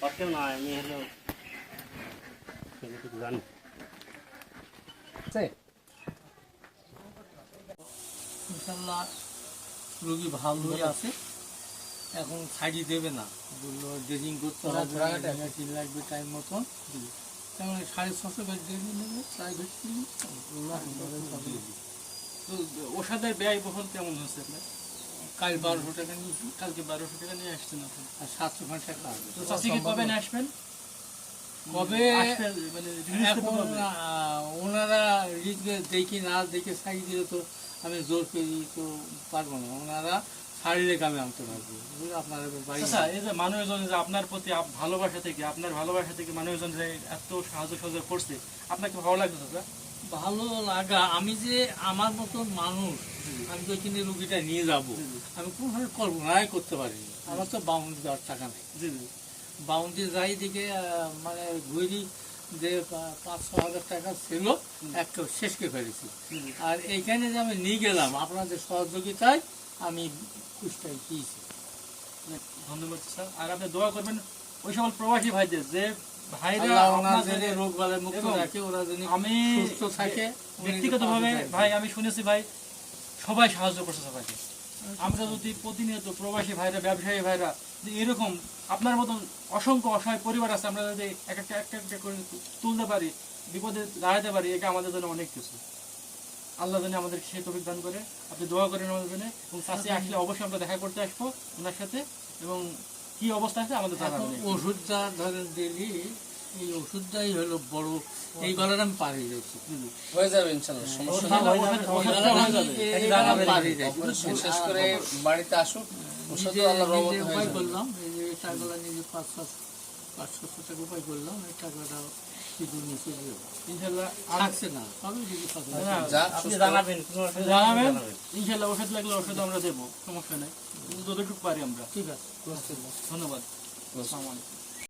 কষ্ট না আমি হলো। জানি ইনশাল্লাহ রোগী ভালোই আছে এখন ছাড়ি দেবে না। বলল ড্রেজিং করতে হবে মেশিন লাগবে টাইম মতন। তেমন সাড়ে ছশো বেড ড্রেজিং নেবে প্রাইভেট তো ওষুধের ব্যয় বহন কেমন হচ্ছে আপনার? কাল বারোশো টাকা নিয়েছি কালকে বারোশো টাকা নিয়ে আসছেন আপনি। আর সাতশো তো চাষিকে কবে নিয়ে। আসবেন? কবে মানে ওনারা দেখি না দেখে সাইড দিলে তো আমি জোর পেয়ে তো পারব না। ওনারা শারীরিক আমি আনতে পারব? আপনারা আচ্ছা এই যে মানুষজন যে আপনার প্রতি ভালোবাসা থেকে আপনার ভালোবাসা থেকে মানুষজন যে এত সাহায্য সহযোগ করছে আপনাকে ভালো লাগছে চাচা ভালো লাগা। আমি যে আমার মতন মানুষ আমি তো এখানে রুগীটা নিয়ে যাব আমি কোনোভাবে কল্পনাই করতে পারিনি। আমার তো বাউন্ডি দেওয়ার টাকা নেই। বাউন্ডি যাই দিকে মানে ঘুরি যে পাঁচ ছ হাজার টাকা ছিল একটা শেষকে ফেলেছি। জি, জি। আর এইখানে যে আমি নিয়ে গেলাম আপনাদের সহযোগিতায় আমি খুশটাই পেয়েছি ধন্যবাদ স্যার। আর আপনি দোয়া করবেন ওই সকল প্রবাসী ভাইদের যে ভাইরা আল্লাহ আপনাদের- ওনাদের রোগ বালাই মুক্ত এবং রাখে ওরা যেন আমি ব্যক্তিগতভাবে ভাই আমি শুনেছি ভাই সবাই সাহায্য করছে সবাইকে। আমরা যদি প্রতিনিয়ত প্রবাসী ভাইরা ব্যবসায়ী ভাইরা এরকম আপনার মতন অসংখ্য অসহায় পরিবার আছে আমরা যদি এক একটা একটা একটা করে তুলতে পারি বিপদে দাঁড়াতে পারি এটা আমাদের জন্য অনেক কিছু। আল্লাহ জানে আমাদের তফিক দান করে। আপনি দোয়া করেন আমাদের জন্য। এবং চাষি আসলে অবশ্যই আমরা দেখা করতে আসব ওনার সাথে। এবং কি অবস্থা আছে? আমাদের ওষুধটা ধরেন ডেলি এই ওষুধটাই হলো বড়। এই গলাটা আমি পারি হয়ে যাচ্ছি হয়ে যাবে ইনশাল্লাহ সমস্যা হয়ে জানাবেন। পার হয়ে শেষ করে বাড়িতে আসুক ওষুধ আল্লাহ করলাম এই যে টাকাগুলো নিজে পাঁচ পাঁচ ছশো টাকা উপায় করলাম এই টাকাটা সিঁদুর নিচে দিও ইনশাল্লাহ আসছে না সবই যদি জানাবেন জানাবেন। ইনশাল্লাহ ওষুধ লাগলে ওষুধ আমরা দেবো সমস্যা নেই। যতটুকু পারি আমরা। ঠিক আছে। ধন্যবাদ। আসসালামু আলাইকুম।